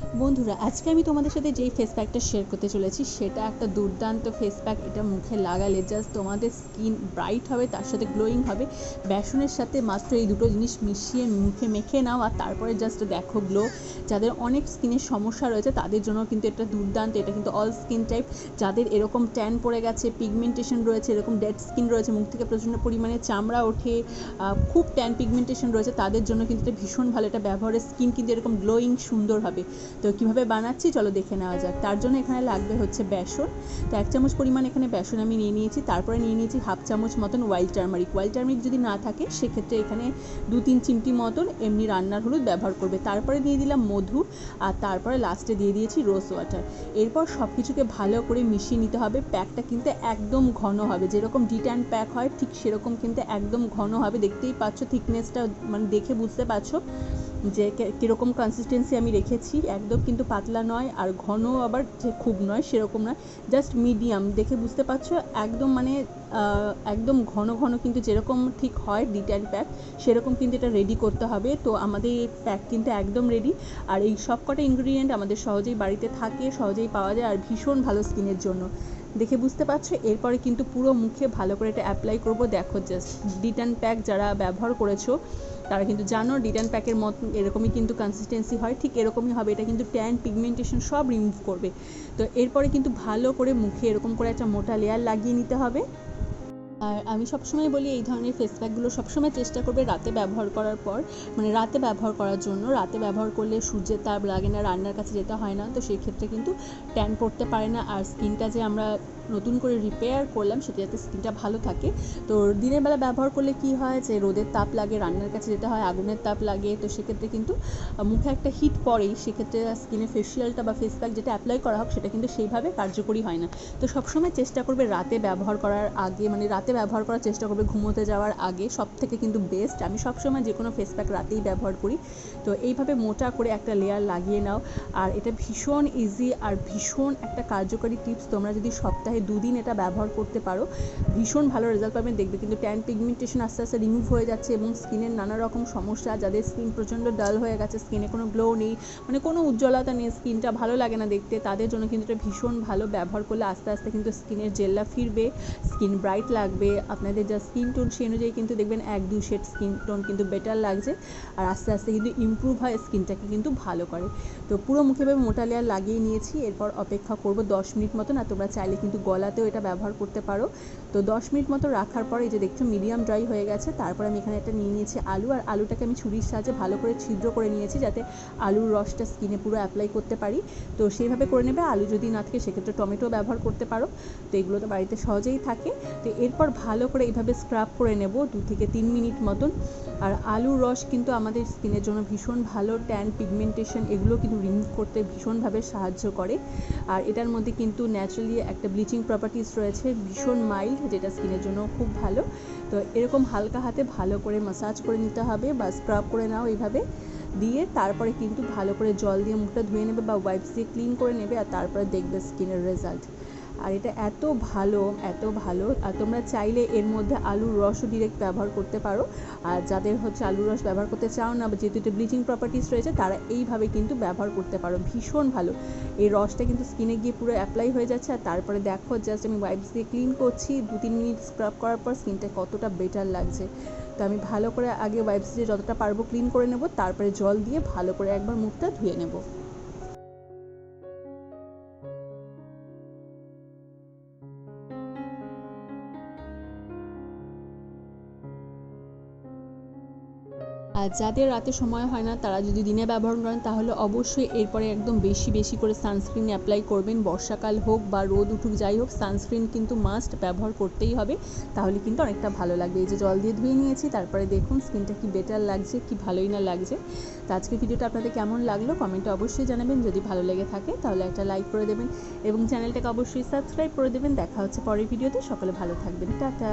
বন্ধুরা, আজকে আমি তোমাদের সাথে যেই ফেস প্যাকটা শেয়ার করতে চলেছি, সেটা একটা দুর্দান্ত ফেস প্যাক এটা মুখে লাগালে জাস্ট তোমাদের স্কিন ব্রাইট হবে, তার সাথে গ্লোয়িং হবে। বেসনের সাথে মাত্র এই দুটো জিনিস মিশিয়ে মুখে মেখে নাও, আর তারপরে জাস্ট দেখো গ্লো যাদের অনেক স্কিনের সমস্যা রয়েছে, তাদের জন্য কিন্তু এটা দুর্দান্ত। এটা কিন্তু অল স্কিন টাইপ যাদের এরকম ট্যান পড়ে গেছে পিগমেন্টেশন রয়েছে, এরকম ডেড স্কিন রয়েছে, মুখ থেকে প্রচণ্ড পরিমাণে চামড়া ওঠে খুব ট্যান পিগমেন্টেশন রয়েছে, তাদের জন্য কিন্তু এটা ভীষণ ভালো। এটা ব্যবহারের স্কিন কিন্তু এরকম গ্লোয়িং সুন্দর হবে। তো কীভাবে বানাচ্ছি চলো দেখে নেওয়া যাক। তার জন্য এখানে লাগবে হচ্ছে বেসন। তো এক চামচ পরিমাণ এখানে বেসন আমি নিয়ে নিয়েছি। তারপরে নিয়ে নিয়েছি হাফ চামচ মতন ওয়াইল্ড টার্মারিক ওয়াইল্ড টার্মারিক যদি না থাকে, সেক্ষেত্রে এখানে দু তিন চিমটি মতন এমনি রান্নার হলুদ ব্যবহার করবে। তারপরে দিয়ে দিলাম মধু আর তারপরে লাস্টে দিয়ে দিয়েছি রোজ ওয়াটার এরপর সব কিছুকে ভালো করে মিশিয়ে নিতে হবে। প্যাকটা কিন্তু একদম ঘন হবে। যেরকম ডিট্যান প্যাক হয়, ঠিক সেরকম কিন্তু একদম ঘন হবে। দেখতেই পাচ্ছ থিকনেসটা মানে দেখে বুঝতে পারছ। যে কীরকম কনসিস্টেন্সি আমি রেখেছি, একদম কিন্তু পাতলা নয় আর ঘন আবার যে খুব নয় সেরকম নয় জাস্ট মিডিয়াম দেখে বুঝতে পারছ? একদম মানে একদম ঘন ঘন কিন্তু যেরকম ঠিক হয় ডিটেল প্যাক সেরকম কিন্তু এটা রেডি করতে হবে। তো আমাদের এই প্যাক কিন্তু একদম রেডি আর এই সব কটা ইনগ্রিডিয়েন্ট আমাদের সহজেই বাড়িতে থাকে, সহজেই পাওয়া যায় আর ভীষণ ভালো স্কিনের জন্য। দেখে বুঝতে পারছ? এরপরে কিন্তু পুরো মুখে ভালো করে এটা অ্যাপ্লাই করব। দেখো জাস্ট ডিটান প্যাক যারা ব্যবহার করেছ তারা কিন্তু জানো ডিটান প্যাকের মত এরকমই কিন্তু কনসিস্টেন্সি হয়, ঠিক এরকমই হবে। এটা কিন্তু ট্যান পিগমেন্টেশন সব রিমুভ করবে। তো এরপরে কিন্তু ভালো করে মুখে এরকম করে একটা মোটা লেয়ার লাগিয়ে নিতে হবে। আর আমি সবসময় বলি এই ধরনের ফেস প্যাকগুলো সবসময় চেষ্টা করবে রাতে ব্যবহার করার পর। মানে রাতে ব্যবহার করার জন্য। রাতে ব্যবহার করলে সূর্যের তাপ লাগে না, রান্নার কাছে যেতে হয় না। তো সেই ক্ষেত্রে কিন্তু ট্যান পড়তে পারে না। আর স্কিনটা যে আমরা নতুন করে রিপেয়ার করলাম, সেটা যাতে স্কিনটা ভালো থাকে। তো দিনের বেলা ব্যবহার করলে কি হয় যে, রোদের তাপ লাগে, রান্নার কাছে যেতে হয়, আগুনের তাপ লাগে। তো সেক্ষেত্রে কিন্তু মুখে একটা হিট পড়েই সেক্ষেত্রে স্কিনে ফেসিয়ালটা বা ফেস প্যাক যেটা অ্যাপ্লাই করা হোক, সেটা কিন্তু সেইভাবে কার্যকরী হয় না। তো সবসময় চেষ্টা করবে রাতে ব্যবহার করার আগে মানে রাতে ব্যবহার করার চেষ্টা করবে ঘুমোতে যাওয়ার আগে। সব থেকে কিন্তু বেস্ট আমি সবসময় যে কোনো ফেস প্যাক রাতেই ব্যবহার করি। তো এইভাবে মোটা করে একটা লেয়ার লাগিয়ে নাও। আর এটা ভীষণ ইজি আর ভীষণ একটা কার্যকরী টিপস তোমরা যদি সপ্তাহে দুদিন এটা ব্যবহার করতে পারো, ভীষণ ভালো রেজাল্ট পাবেন দেখবে কিন্তু ট্যান পিগমেন্টেশন আস্তে আস্তে রিমুভ হয়ে যাচ্ছে এবং স্কিনের নানা রকম সমস্যা, যাদের স্কিন প্রচণ্ড ডাল হয়ে গেছে স্কিনে কোনো গ্লো নেই মানে কোনো উজ্জ্বলতা নেই স্কিনটা ভালো লাগে না দেখতে। তাদের জন্য কিন্তু এটা ভীষণ ভালো। ব্যবহার করলে আস্তে আস্তে কিন্তু স্কিনের জেল্লা ফিরবে স্কিন ব্রাইট লাগবে। আপনাদের যা স্কিন টোন সেই অনুযায়ী কিন্তু দেখবেন এক দু শেড স্কিন টোন কিন্তু বেটার লাগছে। আর আস্তে আস্তে কিন্তু ইমপ্রুভ হয় স্কিনটাকে কিন্তু ভালো করে। তো পুরো মুখে এভাবে মোটা লেয়ার লাগিয়ে নিয়েছি। এরপর অপেক্ষা করব দশ মিনিট মতন আর তোমরা চাইলে কিন্তু গলাতেও এটা ব্যবহার করতে পারো। তো দশ মিনিট মতো রাখার পর এই যে দেখছ মিডিয়াম ড্রাই হয়ে গেছে। তারপর আমি এখানে একটা নিয়ে নিয়েছি আলু। আর আলুটাকে আমি ছুরির সাহায্যে ভালো করে ছিদ্র করে নিয়েছি যাতে আলুর রসটা স্কিনে পুরো অ্যাপ্লাই করতে পারি। তো সেইভাবে করে নেবে। আলু যদি না থাকে, সেক্ষেত্রে টমেটো ব্যবহার করতে পারো। তো এগুলো তো বাড়িতে সহজেই থাকে। তো এরপর ভালো করে এইভাবে স্ক্রাব করে নেব দু থেকে তিন মিনিট মতন। আর আলুর রস কিন্তু আমাদের স্কিনের জন্য ভীষণ ভালো ট্যান পিগমেন্টেশন এগুলো কিন্তু রিমুভ করতে ভীষণভাবে সাহায্য করে। আর এটার মধ্যে কিন্তু ন্যাচারালি একটা ব্লিচিং প্রপার্টিস রয়েছে, ভীষণ মাইল্ড যেটা স্কিনের জন্য খুব ভালো। তো এরকম হালকা হাতে ভালো করে মাসাজ করে নিতে হবে বা স্ক্রাব করে নাও এইভাবে দিয়ে তারপরে কিন্তু ভালো করে জল দিয়ে মুখটা ধুয়ে নেবে বা ওয়াইপস দিয়ে ক্লিন করে নেবে আর তারপরে দেখবে স্কিনের রেজাল্ট আর এটা এত ভালো এত ভালো। আর তোমরা চাইলে এর মধ্যে আলুর রসও ডিরেক্ট ব্যবহার করতে পারো। আর যাদের হচ্ছে আলুর রস ব্যবহার করতে চাও না বা যেহেতু এটা ব্লিচিং প্রপার্টিস রয়েছে, তারা এইভাবে কিন্তু ব্যবহার করতে পারো। ভীষণ ভালো। এই রসটা কিন্তু স্কিনে গিয়ে পুরো অ্যাপ্লাই হয়ে যাচ্ছে। আর তারপরে দেখো জাস্ট আমি ওয়াইপস দিয়ে ক্লিন করছি। দু তিন মিনিট স্ক্রাব করার পর স্কিনটা কতটা বেটার লাগছে। তো আমি ভালো করে আগে ওয়াইপস দিয়ে যতটা পারব ক্লিন করে নেব। তারপরে জল দিয়ে ভালো করে একবার মুখটা ধুয়ে নেব। আর যাদের রাতে সময় হয় না, তারা যদি দিনে ব্যবহার করেন, তাহলে অবশ্যই এরপরে একদম বেশি বেশি করে সানস্ক্রিন অ্যাপ্লাই করবেন। বর্ষাকাল হোক বা রোদ উঠুক, যাই হোক সানস্ক্রিন কিন্তু মাস্ট ব্যবহার করতেই হবে। তাহলে কিন্তু অনেকটা ভালো লাগবে। এই যে জল দিয়ে ধুয়ে নিয়েছি, তারপরে দেখুন স্কিনটা কি বেটার লাগছে, কি ভালোই না লাগছে। তো আজকে ভিডিওটা আপনাদের কেমন লাগল কমেন্টে অবশ্যই জানাবেন। যদি ভালো লেগে থাকে, তাহলে একটা লাইক করে দেবেন এবং চ্যানেলটাকে অবশ্যই সাবস্ক্রাইব করে দেবেন। দেখা হচ্ছে পরের ভিডিওতে। সকলে ভালো থাকবেন। টাটা!